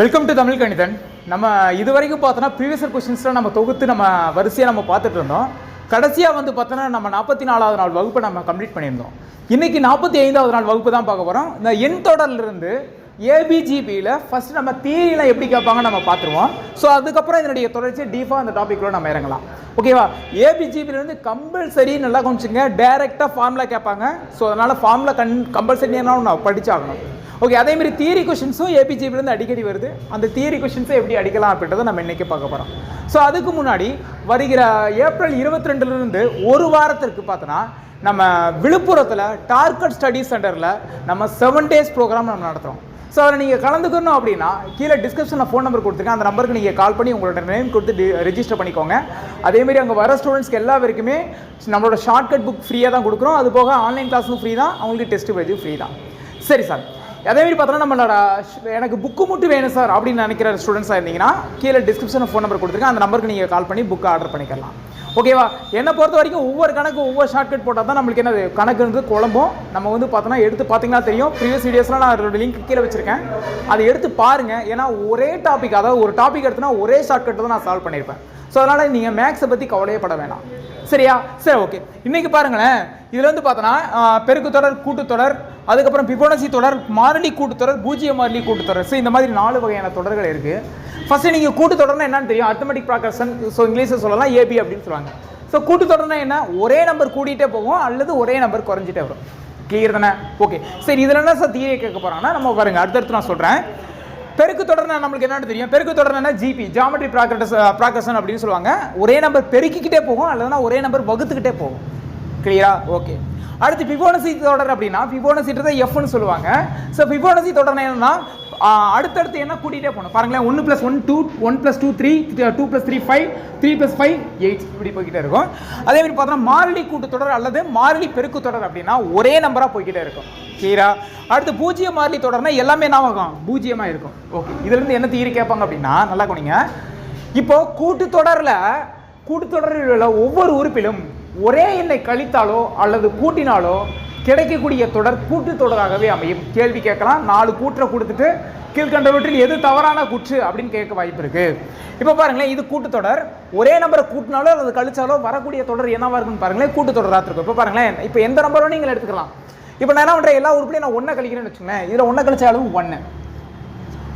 Welcome to Tamil கணிதன் நம்ம இது வரைக்கும் பார்த்தோன்னா ப்ரீவியஸர் கொஷின்ஸ்லாம் நம்ம தொகுத்து நம்ம வரிசையாக நம்ம பார்த்துட்டு இருந்தோம். கடைசியாக வந்து பார்த்தோன்னா நம்ம நாற்பத்தி நாலாவது நாள் வகுப்பை நம்ம கம்ப்ளீட் பண்ணியிருந்தோம். இன்றைக்கி நாற்பத்தி ஐந்தாவது நாள் வகுப்பு தான் பார்க்க போகிறோம் இந்த எண் தொடர்லேருந்து ஏபிஜிபியில் ஃபஸ்ட்டு நம்ம தியரியில் எப்படி கேட்பாங்க நம்ம பார்த்துருவோம். ஸோ அதுக்கப்புறம் இதனுடைய தொடர்ச்சி டீஃபாக அந்த டாப்பிக்கில் நம்ம இறங்கலாம். ஓகேவா ஏபிஜிபிலேருந்து கம்பல்சரி நல்லா கொஞ்சிங்க டேரெக்டாக ஃபார்முலா கேட்பாங்க. ஸோ அதனால் ஃபார்முலா கண் கம்பல்சரி என்ன படிச்சாகணும். ஓகே அதே மாதிரி தியரி கொஷின்ஸும் ஏபிஜிபிலேருந்து அடிக்கடி வருது. அந்த தியரி கொஷின்ஸை எப்படி அடிக்கலாம் அப்படின்றத நம்ம இன்றைக்கி பார்க்க போகிறோம் ஸோ அதுக்கு முன்னாடி வருகிற ஏப்ரல் இருபத்தி ரெண்டுலேருந்து ஒரு வாரத்திற்கு பார்த்தோன்னா நம்ம விழுப்புரத்தில் டார்கெட் ஸ்டடி சென்டரில் நம்ம செவன் டேஸ் ப்ரோக்ராம் நம்ம நடத்துகிறோம் ஸோ அதில் நீங்கள் கலந்துக்கணும் அப்படின்னா கீழே டிஸ்கிரிப்ஷனில் ஃபோன் நம்பர் கொடுத்துருக்கேன். அந்த நம்பருக்கு நீங்கள் கால் பண்ணி உங்களோட நேம் கொடுத்து ரெஜிஸ்டர் பண்ணிக்கோங்க. அதேமாரி அங்கே வர ஸ்டூடெண்ட்ஸ்க்கு எல்லா வரைக்குமே நம்மளோட ஷார்ட்கட் புக் ஃப்ரீயாக தான் கொடுக்குறோம். அது போக ஆன்லைன் கிளாஸும் ஃப்ரீ தான். அவங்களுக்கு டெஸ்ட் பேஜும் ஃப்ரீ தான். சரி சார். அதேமாரி பார்த்தோன்னா நம்மளோட எனக்கு புக்கு மட்டும் வேணும் சார் அப்படின்னு நினைக்கிற ஸ்டூடெண்ட்ஸாக இருந்தீங்கன்னா கீழே டிஸ்கிரிப்ஷனில் ஃபோன் நம்பர் கொடுத்துருக்கேன். அந்த நம்பருக்கு நீங்கள் கால் பண்ணி புக் ஆர்டர் பண்ணிக்கலாம். ஓகேவா? என்னை பொறுத்த வரைக்கும் ஒவ்வொரு கணக்கு ஒவ்வொரு ஷார்ட்கட் போட்டால் தான் நம்மளுக்கு என்னது? கணக்கு வந்து குழம்பும். நம்ம வந்து பார்த்தோன்னா எடுத்து பார்த்தீங்கன்னா தெரியும். ப்ரீவியஸ் வீடியோஸ்லாம் நான் அதோட லிங்க் கீழே வச்சிருக்கேன். அதை எடுத்து பாருங்கள் ஏன்னா ஒரே டாபிக் அதாவது ஒரு டாபிக் எடுத்துனா ஒரே ஷார்ட்கட் தான் நான் சால்வ் பண்ணியிருப்பேன். ஸோ அதனால் நீங்கள் மேக்ஸை பற்றி கவலையப்பட வேணாம். சரியா? சரி ஓகே இன்னைக்கு பாருங்களேன். இதில் வந்து பார்த்தோன்னா பெருக்கு தொடர் கூட்டுத்தொடர் அதுக்கப்புறம் பிபோனசி தொடர் மாறிலி கூட்டுத்தொடர் பூஜ்ஜிய மாறிலி கூட்டுத்தொடர். ஸோ இந்த மாதிரி நாலு வகையான தொடர்கள் இருக்குது ஃபஸ்ட்டு நீங்கள் கூட்டுத்தொடர்னா என்னன்னு தெரியும். அர்த்தமெட்டிக் ப்ராக்ரஷன் ஸோ இங்கிலீஷில் சொல்லலாம் ஏபி அப்படின்னு சொல்லுவாங்க. ஸோ கூட்டு தொடர்னா என்ன? ஒரே நம்பர் கூட்டிகிட்டே போகும் அல்லது ஒரே நம்பர் குறைஞ்சிட்டே வரும். கிளியர் தானே? ஓகே சரி இதில் என்ன சார் தீரியை கேட்க போகிறாங்கன்னா நம்ம பாருங்க அடுத்தடுத்து நான் சொல்கிறேன் பெருக்கு தொடர்னா நம்மளுக்கு என்னன்னு தெரியும்? பெருக்கு தொடர்னா ஜிபி ஜாமெட்ரி ப்ராக்ரஸ் ப்ராக்ரஷன் அப்படின்னு சொல்லுவாங்க. ஒரே நம்பர் பெருக்கிக்கிட்டே போகும் அல்லதுனா ஒரே நம்பர் வகுத்துக்கிட்டே போகும். கிளியரா ஓகே அடுத்து பிபோனசி தொடர் அப்படின்னா பிபோனசின்றதை எஃப்னு சொல்லுவாங்க. ஸோ பிபோனசி தொடர்னா என்னன்னா அடுத்தடுத்து என்ன கூட்டிகிட்டே போகணும்? பாருங்களேன் ஒன்று plus one two one plus two three two plus three five three plus five eight இப்படி போய்கிட்டே இருக்கும். அதே மாதிரி பார்த்தோம்னா மாறிலி கூட்டுத்தொடர் அல்லது மாறிலி பெருக்கு தொடர் அப்படின்னா ஒரே நம்பராக போய்கிட்டே இருக்கும். கிளியரா அடுத்து பூஜ்ஜிய மாறிலி தொடர்னா எல்லாமே ஞாபகம். பூஜ்ஜியமாக இருக்கும். ஓகே இதுலேருந்து என்ன தீரி கேட்பாங்க அப்படின்னா நல்லா கவனிங்க. இப்போ கூட்டுத்தொடரில் கூட்டுத்தொடரில் உள்ள ஒவ்வொரு உறுப்பிலும் ஒரே எண்ணை கழித்தாலோ அல்லது கூட்டினாலோ கிடைக்கக்கூடிய தொடர் கூட்டுத்தொடராகவே அமையும். கேள்வி கேட்கலாம். நாலு கூற்றை கொடுத்துட்டு கீழ்கண்டவற்றில் எது தவறான கூற்று அப்படின்னு கேட்க வாய்ப்பு இருக்கு. இப்போ பாருங்களேன் இது கூட்டுத்தொடர் ஒரே நம்பரை கூட்டினாலோ அல்லது கழிச்சாலோ வரக்கூடிய தொடர் என்னவா இருக்குன்னு பாருங்களேன். கூட்டுத்தொடராக இருக்கும். இப்போ பாருங்களேன் இப்போ எந்த நம்பரும் நீங்கள் எடுத்துக்கலாம். இப்போ நான் என்ன பண்ணுறேன் எல்லா உறுப்பிலையும் நான் ஒன்றை கழிக்கிறேன்னு வச்சுக்கோங்களேன். இதில் ஒன்றை கழிச்ச அளவு ஒன்று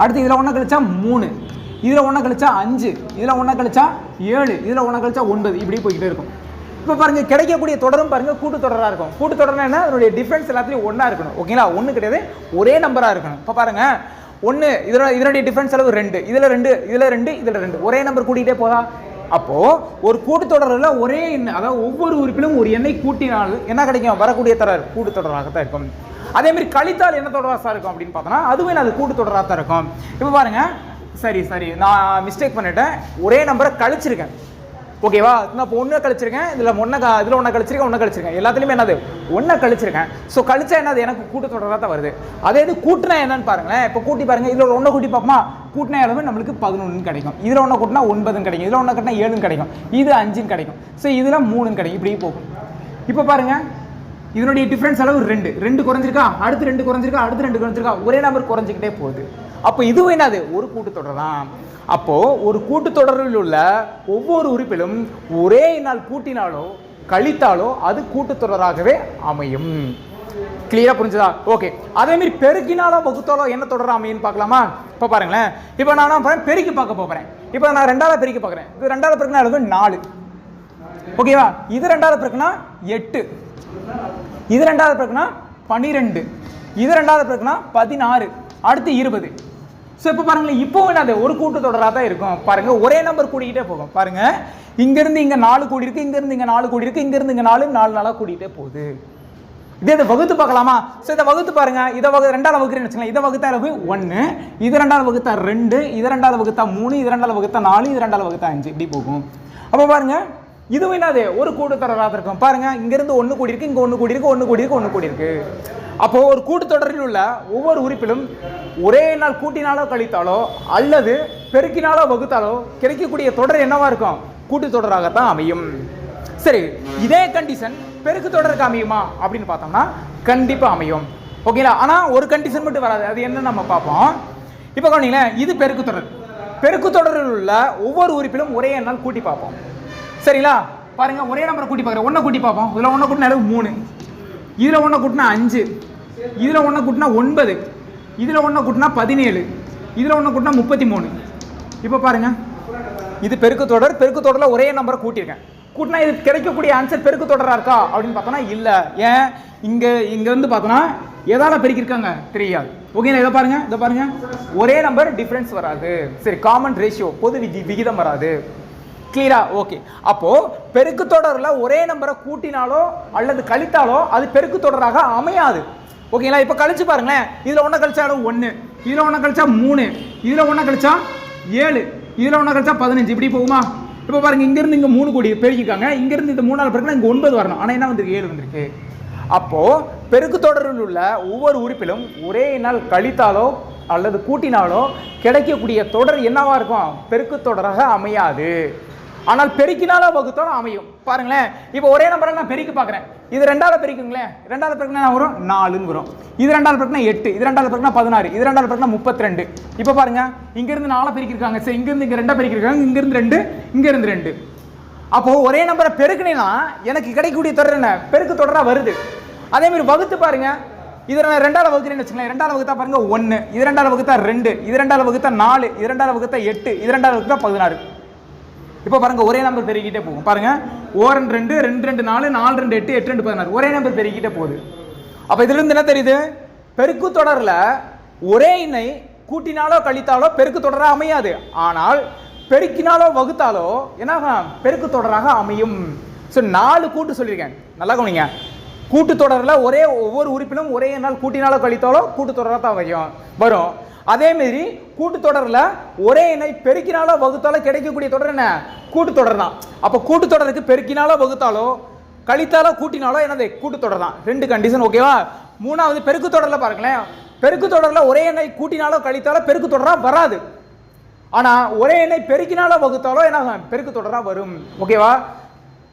அடுத்து இதில் ஒன்றை கழிச்சா மூணு. இதில் ஒன்றை கழிச்சா அஞ்சு. இதில் ஒன்றை கழிச்சா ஏழு. இதில் ஒன்றை கழிச்சா ஒன்பது. இப்படி போய்கிட்டே இருக்கும். இப்போ பாருங்க கிடைக்கக்கூடிய தொடரும் பாருங்க கூட்டு தொடராக இருக்கும். கூட்டு தொடர்னா என்ன? அதனுடைய டிஃபரன்ஸ் எல்லாத்துலையும் ஒன்றா இருக்கணும். ஓகேங்களா ஒன்று கிடையாது ஒரே நம்பராக இருக்கணும். இப்போ பாருங்க ஒன்று இதோட இதனுடைய டிஃபரன்ஸ் அளவு ரெண்டு. இதில் ரெண்டு இதில் ரெண்டு இதில் ரெண்டு. ஒரே நம்பர் கூட்டிகிட்டே போதா? அப்போ ஒரு கூட்டுத்தொடரில் ஒரே எண்ணெய் அதாவது ஒவ்வொரு உறுப்பிலும் ஒரு எண்ணெய் கூட்டினால் என்ன கிடைக்கும்? வரக்கூடிய தொடர் கூட்டுத்தொடராகத்தான் இருக்கும். அதே மாதிரி கழித்தால் என்ன தொடராக இருக்கும் அப்படின்னு பார்த்தோன்னா அதுவே அது கூட்டுத்தொடராக தான் இருக்கும். இப்போ பாருங்க சரி சரி நான் மிஸ்டேக் பண்ணிட்டேன். ஒரே நம்பரை கழிச்சிருக்கேன். ஓகேவா நான் இப்போ ஒன்று கழிச்சிருக்கேன். இதில் ஒன்றை க இதில் ஒன்றை கழிச்சிருக்கேன் ஒன்றை கழிச்சிருக்கேன். எல்லாத்துலேயுமே என்னது? ஒன்றை கழிச்சிருக்கேன். ஸோ கழிச்சா என்னது? எனக்கு கூட்டுத்தொடராக தான் வருது. அதே இது கூட்டினா என்னன்னு பாருங்களேன். இப்போ கூட்டி பாருங்கள் இதில் ஒன்றை கூட்டி பார்ப்போமா? கூட்டின அளவு நம்மளுக்கு பதினொன்று கிடைக்கும். இதில் ஒன்றை கூட்டினா ஒன்பதுன்னு கிடைக்கும். இதில் ஒன்றை கூட்டினா ஏழுன்னு கிடைக்கும். இது அஞ்சுன்னு கிடைக்கும். ஸோ இதில் மூணுன்னு கிடைக்கும். இப்படி போகும். இப்போ பாருங்கள் இதனுடைய டிஃப்ரென்ஸ் அளவு ரெண்டு. ரெண்டு குறைஞ்சிருக்கா? அடுத்து ரெண்டு குறைஞ்சிருக்கா? அடுத்து ரெண்டு குறைஞ்சிருக்கா? ஒரே நம்பர் குறைஞ்சிக்கிட்டே போகுது. அப்போ இதுவும் என்னது? ஒரு கூட்டுத்தொடர் தான் அப்போது ஒரு கூட்டுத்தொடரில் உள்ள ஒவ்வொரு உறுப்பிலும் ஒரே நாள் கூட்டினாலோ கழித்தாலோ அது கூட்டுத்தொடராகவே அமையும். கிளியராக புரிஞ்சுதா? ஓகே அதே மாதிரி பெருக்கினாலோ வகுத்தாலோ என்ன தொடர் அமையும்னு பார்க்கலாமா? இப்போ பாருங்களேன். இப்போ நான் என்ன பெருக்கி பார்க்க போகிறேன் இப்போ நான் ரெண்டாவது பெருக்கி பார்க்குறேன். இது ரெண்டாவது பெருக்கின அளவு நாலு. ஓகேவா இது ரெண்டாவது பிறகுனா எட்டு. இது ரெண்டாவது பிறகுனா பன்னிரெண்டு இது ரெண்டாவது பிறகுனா பதினாறு. அடுத்து இருபது. ஸோ இப்போ பாருங்களேன் இப்போ என்னது ஒரு கூட்டத்தொடராக தான் இருக்கும். பாருங்கள் ஒரே நம்பர் கூடிக்கிட்டே போகும். பாருங்கள் இங்கேருந்து இங்கே நாலு கூடி இருக்குது இங்கேருந்து இங்கே நாலு கூடி இருக்குது இங்கேருந்து இங்கே நாலு நாலு நாளாக கூடிக்கிட்டே போகுது. இதே இதை வகுத்து பார்க்கலாமா? ஸோ இதை வகுத்து பாருங்க இதை வகு ரெண்டாவது வகுக்கிறேன்னு வச்சுக்கலாம் இதை வகுத்தா அளவு ஒன்று இது ரெண்டாவது வகுத்தா ரெண்டு இது ரெண்டாவது வகுத்தா மூணு இது ரெண்டாவது வகுத்தா நாலு இது ரெண்டாவது வகுத்தா அஞ்சு இப்படி போகும். அப்போ பாருங்கள் இதுவும் என்னது ஒரு கூட்டுத்தொடராக இருக்கும். பாருங்க இங்கிருந்து ஒன்று கூடி இங்கே ஒன்று கூடி இருக்கு ஒன்று கூடியிருக்கு ஒன்று கூடி அப்போது ஒரு கூட்டுத்தொடரில் உள்ள ஒவ்வொரு உறுப்பிலும் ஒரே நாள் கூட்டினாலோ கழித்தாலோ அல்லது பெருக்கினாலோ வகுத்தாலோ கிடைக்கக்கூடிய தொடர் என்னவா இருக்கும்? கூட்டுத்தொடராகத்தான் அமையும். சரி இதே கண்டிஷன் பெருக்கு தொடருக்கு அமையுமா அப்படின்னு பார்த்தோம்னா கண்டிப்பாக அமையும். ஓகேங்களா ஆனால் ஒரு கண்டிஷன் மட்டும் வராது. அது என்ன நம்ம பார்ப்போம். இப்போ கவனிங்களேன் இது பெருக்கு தொடர். பெருக்கு தொடரில் உள்ள ஒவ்வொரு உறுப்பிலும் ஒரே நாள் கூட்டி பார்ப்போம். சரிங்களா? பாருங்க ஒரே நம்பரை கூட்டி பார்க்குறேன். ஒன்றை கூட்டி பார்ப்போம். இதில் ஒன்றை கூட்டினா அளவு மூணு. இதில் ஒன்றை கூட்டினா அஞ்சு. இதில் ஒன்றை கூட்டினா ஒன்பது. இதில் ஒன்றை கூட்டினா பதினேழு. இதில் ஒன்றை கூட்டினா முப்பத்தி மூணு இப்போ பாருங்க. இது பெருக்கு தொடர். பெருக்கு தொடரில் ஒரே நம்பரை கூட்டியிருக்கேன். கூட்டினா இது கிடைக்கக்கூடிய ஆன்சர் பெருக்கு தொடராக இருக்கா? அப்படின்னு பார்த்தோன்னா இல்லை. ஏன்? இங்கே இங்கே வந்து பார்த்தோன்னா எதால பெருக்கியிருக்காங்க? தெரியாது. ஓகேங்களா இதை பாருங்க. இதை பாருங்க. ஒரே நம்பர் டிஃப்ரென்ஸ் வராது. சரி காமன் ரேஷியோ பொது விதி விகிதம் வராது. கிளியரா ஓகே அப்போ பெருக்கு தொடரில் ஒரே நம்பரை கூட்டினாலோ அல்லது கழித்தாலோ அது பெருக்கு தொடராக அமையாது. ஓகேங்களா இப்போ கழிச்சு பாருங்களேன். இதில் ஒன்று கழிச்சா ஒன்று இதில் ஒன்று கழிச்சா மூணு. இதில் ஒன்று கழிச்சா ஏழு. இதில் ஒன்று கழிச்சா பதினஞ்சு. இப்படி போகுமா? இப்போ பாருங்க இங்கேருந்து இங்கே மூணு கோடி பெருக்கிக்காங்க. இங்கேருந்து இந்த மூணாவது பெருக்குனா இங்கே ஒன்பது வரணும். ஆனால் என்ன வந்திருக்கு? ஏழு வந்திருக்கு. அப்போது பெருக்கு தொடரில் உள்ள ஒவ்வொரு உறுப்பிலும் ஒரே நாள் கழித்தாலோ அல்லது கூட்டினாலோ கிடைக்கக்கூடிய தொடர் என்னவாக இருக்கும்? பெருக்கு தொடராக அமையாது. ஆனால் பெருக்கினால வகுத்தாலோ அமையும். பாருங்களேன் இப்போ ஒரே நம்பரை நான் பெருக்கி பார்க்குறேன். இது ரெண்டாவது பெருக்குங்களேன். ரெண்டாவது பெருக்குனா வரும்? நாலுன்னு வரும். இது ரெண்டாவது பெருக்குனா எட்டு. இது ரெண்டாவது பெருக்குனா பதினாறு. இது ரெண்டாவது பெருக்குனா முப்பத்தி ரெண்டு இப்போ பாருங்க இங்கிருந்து நாலு பெருக்கிருக்காங்க சரி இங்கிருந்து இங்கே ரெண்டாக பெருக்கிருக்காங்க இங்கிருந்து ரெண்டு இங்கிருந்து ரெண்டு. அப்போ ஒரே நம்பரை பெருக்கினா எனக்கு கிடைக்கக்கூடிய தொடர் என்ன? பெருக்கு தொடராக வருது. அதே மாதிரி வகுத்து பாருங்க. இது நான் ரெண்டாவது வகுக்கிறேன்னு வச்சுக்கலாம் ரெண்டாவது வகுத்தா பாருங்க ஒன்று இது ரெண்டாவது வகுத்தா ரெண்டு. இது ரெண்டாவது வகுத்தா நாலு. இது ரெண்டாவது வகுத்தா எட்டு. இது ரெண்டாவது வகுத்தா பதினாறு. இப்போ பாருங்க ஒரே நம்பர் பெருகிட்டே போகும். பாருங்க ஓரன் ரெண்டு ரெண்டு ரெண்டு நாலு நாலு ரெண்டு எட்டு எட்டு ரெண்டு பதினாறு. ஒரே நம்பர் பெருகிட்டே போகுது. அப்போ இதுல இருந்து என்ன தெரியுது? பெருக்கு தொடரில் ஒரே எண்ணை கூட்டினாலோ கழித்தாலோ பெருக்கு தொடராக அமையாது. ஆனால் பெருக்கினாலோ வகுத்தாலோ என்ன ஆகும்? பெருக்கு தொடராக அமையும். ஸோ நாலு கூட்டு சொல்லியிருக்கேன். நல்லா கவனிங்க. கூட்டு தொடரில் ஒரே ஒவ்வொரு உறுப்பிலும் ஒரே நாள் கூட்டினாலோ கழித்தாலோ கூட்டு தொடராக தான் வரும். வரும். அதேமாரி கூட்டுத்தொடரில் ஒரே எண்ணை பெருக்கினாலோ வகுத்தாலோ கிடைக்கக்கூடிய தொடர் என்ன? கூட்டுத்தொடர் தான். அப்போ கூட்டுத்தொடருக்கு பெருக்கினாலோ வகுத்தாலோ கழித்தாலோ கூட்டினாலோ என்னது? கூட்டுத்தொடர் தான். ரெண்டு கண்டிஷன் ஓகேவா மூணாவது பெருக்கு தொடரில் பாருங்களேன். பெருக்கு தொடரில் ஒரே எண்ணை கூட்டினாலோ கழித்தாலோ பெருக்கு தொடராக வராது. ஆனால் ஒரே எண்ணை பெருக்கினாலோ வகுத்தாலோ என்ன பெருக்கு தொடராக வரும். ஓகேவா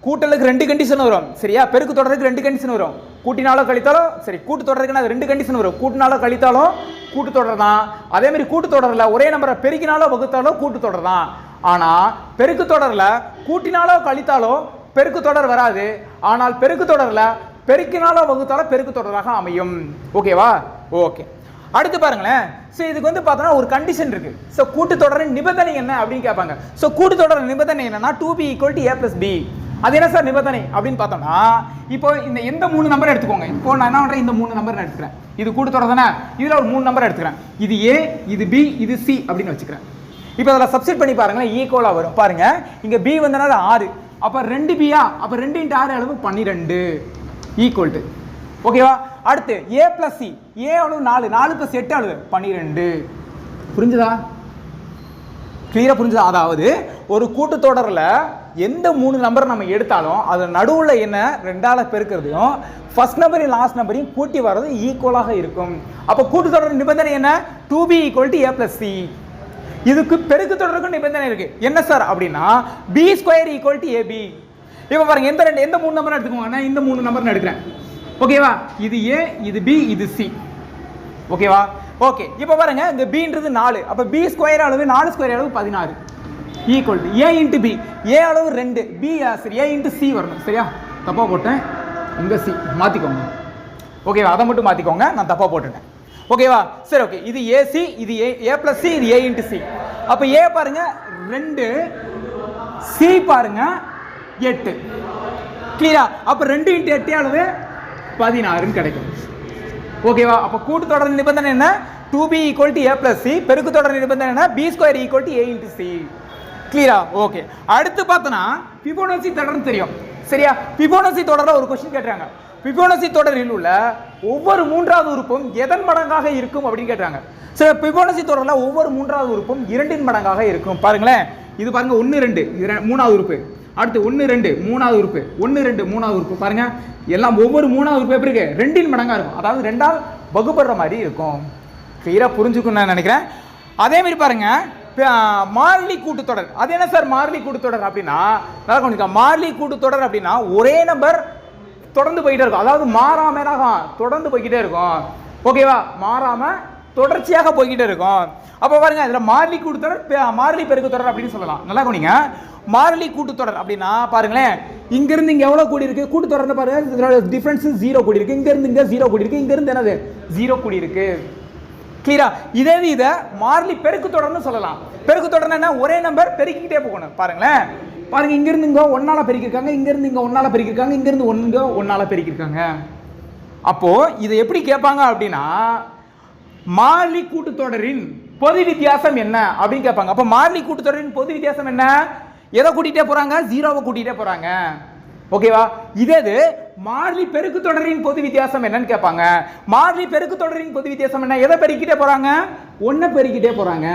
கூட்டலுக்கு ரெண்டு கண்டிஷன் வரும். சரியா? பெருக்கு தொடருக்கு ரெண்டு கண்டிஷன் வரும். கூட்டினாலோ கழித்தாலோ சரி கூட்டு தொடருக்குன்னா அது ரெண்டு கண்டிஷன் வரும். கூட்டினாலோ கழித்தாலோ கூட்டு தொடர் தான் அதே மாதிரி கூட்டு தொடரில் ஒரே நம்பரை பெருக்கினாலோ வகுத்தாலோ கூட்டு தொடர் தான் ஆனால் பெருக்கு தொடரில் கூட்டினாலோ கழித்தாலோ பெருக்கு தொடர் வராது. ஆனால் பெருக்கு தொடரில் பெருக்கினாலோ வகுத்தாலோ பெருக்கு தொடராக அமையும். ஓகேவா ஓகே அடுத்து பாருங்களேன். ஸோ இதுக்கு வந்து பார்த்தோன்னா ஒரு கண்டிஷன் இருக்கு. ஸோ கூட்டுத்தொடரின் நிபந்தனை என்ன அப்படின்னு கேட்பாங்க. ஸோ கூட்டுத்தொடர் நிபந்தனை என்னன்னா two B equal to A plus B அது என்ன சார் நிபந்தனை அப்படின்னு பார்த்தோம்னா இப்போ இந்த எந்த மூணு நம்பர் எடுத்துக்கோங்க. இப்போ நான் என்ன பண்ணுறேன் இந்த மூணு நம்பர் நான் எடுத்துக்கிறேன். இது கூட்டுத்தொடர் தானே இதில் ஒரு மூணு நம்பர் எடுத்துக்கிறேன். இது ஏ இது பி இது சி அப்படின்னு வச்சுக்கிறேன். இப்போ அதில் சப்ஸ்டிட் பண்ணி பாருங்களேன். ஈக்குவலாக வரும். பாருங்க. இங்கே பி வந்தனால ஆறு. அப்போ ரெண்டு பியா அப்போ ரெண்டு இன்ட்டு ஆறு அளவு பன்னிரெண்டு. ஈக்குவல் டு ஓகேவா அடுத்து ஏ பிளஸ் சி ஏ அளவு நாலு. நாலு பிளஸ் எட்டு அளவு பன்னிரெண்டு. புரிஞ்சுதா? கிளியராக புரிஞ்சுதா? அதாவது ஒரு கூட்டுத்தொடரில் எந்த மூணு நம்பர் நம்ம எடுத்தாலும் அது நடுவில் என்ன ரெண்டால பெருக்கிறதையும் ஃபர்ஸ்ட் நம்பரையும் லாஸ்ட் நம்பரையும் கூட்டி வர்றது ஈக்குவலாக இருக்கும். அப்போ கூட்டுத்தொடர் நிபந்தனை என்ன? Two B equal to A plus C இதுக்கு பெருக்கு தொடருக்கும் நிபந்தனை இருக்கு. என்ன சார் அப்படின்னா B square equal to AB இப்போ பாருங்க எந்த ரெண்டு எந்த மூணு நம்பர் எடுத்துக்கோங்க. நான் இந்த மூணு நம்பர் எடுக்கிறேன். ஓகேவா இது ஏ இது பி இது சி ஓகேவா ஓகே இப்போ பாருங்க இந்த பின்றது நாலு. அப்போ பி ஸ்கொயர் அளவு நாலு ஸ்கொயர் அளவு பதினாறு. Equal to A into B A அளவு ரெண்டு. பி சரி ஏ இன்ட்டு சி வரணும். சரியா? தப்பாக போட்டேன். இங்கே சி மாற்றிக்கோங்க ஓகேவா அதை மட்டும் மாற்றிக்கோங்க நான் தப்பாக போட்டுட்டேன். ஓகேவா சரி ஓகே இது ஏசி இது ஏ ஏ ப்ளஸ் சி இது ஏ இன்ட்டு சி அப்போ ஏ பாருங்கள் ரெண்டு. சி பாருங்க. எட்டு. கிளியரா அப்போ ரெண்டு இன்ட்டு எட்டு அளவு பதினாறுன்னு கிடைக்கும். ஓகேவா அப்போ கூட்டு தொடர் நிபந்தனை என்ன? Two B equal to A plus C பெருக்கு தொடர் நிபந்தனை என்ன? B square equal to A into C கிளியரா ஓகே அடுத்து பார்த்தோன்னா பிபோனசி தொடர்னு தெரியும். சரியா? பிபோனசி தொடரில் ஒரு கொஸ்டின் கேட்டுறாங்க பிபோனசி தொடரில் உள்ள ஒவ்வொரு மூன்றாவது உறுப்பும் எதன் மடங்காக இருக்கும் அப்படின்னு கேட்டாங்க சரி பிபோனசி தொடரில் ஒவ்வொரு மூன்றாவது உறுப்பும் இரண்டின் மடங்காக இருக்கும். பாருங்களேன். இது பாருங்க ஒன்று ரெண்டு. மூணாவது உறுப்பு. அடுத்து ஒன்று ரெண்டு. மூணாவது உறுப்பு. ஒன்று ரெண்டு. மூணாவது உறுப்பு. பாருங்க. எல்லாம் ஒவ்வொரு மூணாவது உறுப்பு எப்படி இருக்கு? ரெண்டின் மடங்காக இருக்கும். அதாவது ரெண்டால் வகுப்படுற மாதிரி இருக்கும். கிளியராக புரிஞ்சுக்கணும்னு நான் நினைக்கிறேன். அதே மாதிரி மாறிலி கூட்டுத்தொடர் அது என்ன சார் மாறிலி கூட்டுத்தொடர் அப்படின்னா நல்லா கொஞ்சம் மாறிலி கூட்டுத்தொடர் அப்படின்னா ஒரே நம்பர் தொடர்ந்து போய்கிட்டே இருக்கும். அதாவது மாறாம என்னாகும் தொடர்ந்து போய்கிட்டே இருக்கும். ஓகேவா மாறாம தொடர்ச்சியாக போய்கிட்டே இருக்கும். அப்போ பாருங்க இதில் மாறிலி கூட்டுத்தொடர் பெ- மாறிலி பெருக்கு தொடர் அப்படின்னு சொல்லலாம். நல்லா கவனிங்க. மாறிலி கூட்டுத்தொடர் அப்படின்னா பாருங்களேன் இங்கிருந்து இங்கே எவ்வளோ கூடி இருக்கு? கூட்டுத்தொடர்னு பாருங்க இதோட டிஃபரன்ஸ் ஜீரோ கூடி இருக்கு. இங்கேருந்து இங்கே ஜீரோ கூடி இருக்கு. இங்கேருந்து என்னது? ஜீரோ கூடி இருக்கு. கிளியரா இதே இது இதை மார்லி பெருக்கு தொடர்னு சொல்லலாம். பெருக்கு தொடர்னா என்ன? ஒரே நம்பர் பெருக்கிக்கிட்டே போகணும். பாருங்களேன். பாருங்க இங்க இருந்து இங்க ஒன்னால பெருக்கிருக்காங்க இங்க இருந்து இங்க ஒன்னால பெருக்கிருக்காங்க இங்க இருந்து ஒன்னு ஒன்னால பெருக்கிருக்காங்க அப்போ இதை எப்படி கேட்பாங்க அப்படின்னா மார்லி கூட்டுத்தொடரின் பொது வித்தியாசம் என்ன அப்படின்னு கேட்பாங்க. அப்போ மார்லி கூட்டுத்தொடரின் பொது வித்தியாசம் என்ன? எதை கூட்டிகிட்டே போகிறாங்க ஜீரோவை கூட்டிகிட்டே போகிறாங்க ஓகேவா? இதே இது மாறிலி பெருக்கு தொடரின் பொது வித்தியாசம் என்னன்னு கேட்பாங்க. மாறிலி பெருக்கு தொடரின் பொது வித்தியாசம் என்ன? எதை பெருக்கிட்டே போறாங்க? ஒன்றை பெருக்கிட்டே போறாங்க.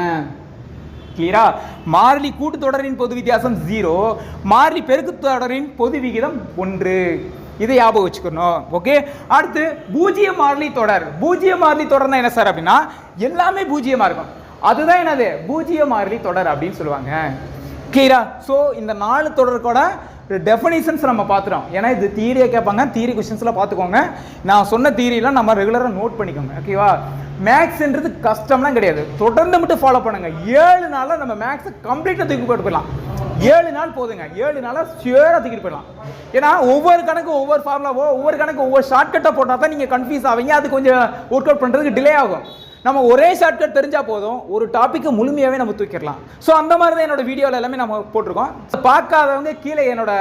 கிளியரா மாறிலி கூட்டுத்தொடரின் பொது வித்தியாசம் ஜீரோ மாறிலி பெருக்கு தொடரின் பொது விகிதம் ஒன்று. இதை ஞாபகம் வச்சுக்கணும். ஓகே? அடுத்து பூஜ்ஜிய மாறிலி தொடர். பூஜ்ஜிய மாறிலி தொடர்னா என்ன சார் அப்படின்னா எல்லாமே பூஜ்ஜியமாக இருக்கும். அதுதான் என்னது? பூஜ்ஜிய மாறிலி தொடர் அப்படின்னு சொல்லுவாங்க. கிளியரா ஸோ இந்த நாலு தொடர்கோட டெஃபனிஷன்ஸ் நம்ம பார்த்துட்டோம் ஏன்னா இது தியரியை கேட்பாங்க. தியரி கொஸ்டின்ஸ்லாம் பார்த்துக்கோங்க நான் சொன்ன தியரியெல்லாம் நம்ம ரெகுலராக நோட் பண்ணிக்கோங்க. ஓகேவா மேக்ஸ்ன்றது கஷ்டம்லாம் கிடையாது. தொடர்ந்து மட்டும் ஃபாலோ பண்ணுங்க. ஏழு நாளில் நம்ம மேக்ஸை கம்ப்ளீட்டாக தூக்கி போட்டு போயிடலாம். ஏழு நாள் போதுங்க. ஏழு நாளாக ஷியராக தூக்கிட்டு போயிடலாம். ஏன்னா ஒவ்வொரு கணக்கு ஒவ்வொரு ஃபார்முலாவோ ஒவ்வொரு கணக்கு ஒவ்வொரு ஷார்ட்கட்டாக போட்டால் தான் நீங்கள் கன்ஃபியூஸ் ஆவீங்க. அது கொஞ்சம் ஒர்க் அவுட் பண்ணுறதுக்கு டிலே ஆகும். நம்ம ஒரே ஷார்ட்கட் தெரிஞ்சா போதும். ஒரு டாப்பிக்கை முழுமையாகவே நம்ம தூக்கிடலாம். ஸோ அந்த மாதிரி தான் என்னோட வீடியோவில் எல்லாமே நம்ம போட்டிருக்கோம். பார்க்காதவங்க கீழே என்னோட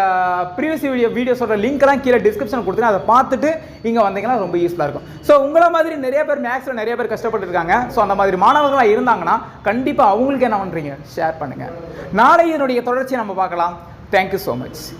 ப்ரீவியஸ் வீடியோ வீடியோஸோட லிங்க்லாம் கீழே டிஸ்கிரிப்ஷன் கொடுத்துருங்க அதை பார்த்துட்டு இங்கே வந்தீங்கன்னா ரொம்ப யூஸ்ஃபுல்லாக இருக்கும். ஸோ உங்களை மாதிரி நிறைய பேர் மேக்ஸில் நிறைய பேர் கஷ்டப்பட்டு இருக்காங்க. ஸோ அந்த மாதிரி மாணவர்களாக இருந்தாங்கன்னா கண்டிப்பாக அவங்களுக்கு என்ன பண்ணுறீங்க ஷேர் பண்ணுங்கள் நாளை என்னுடைய தொடர்ச்சியை நம்ம பார்க்கலாம். Thank you so much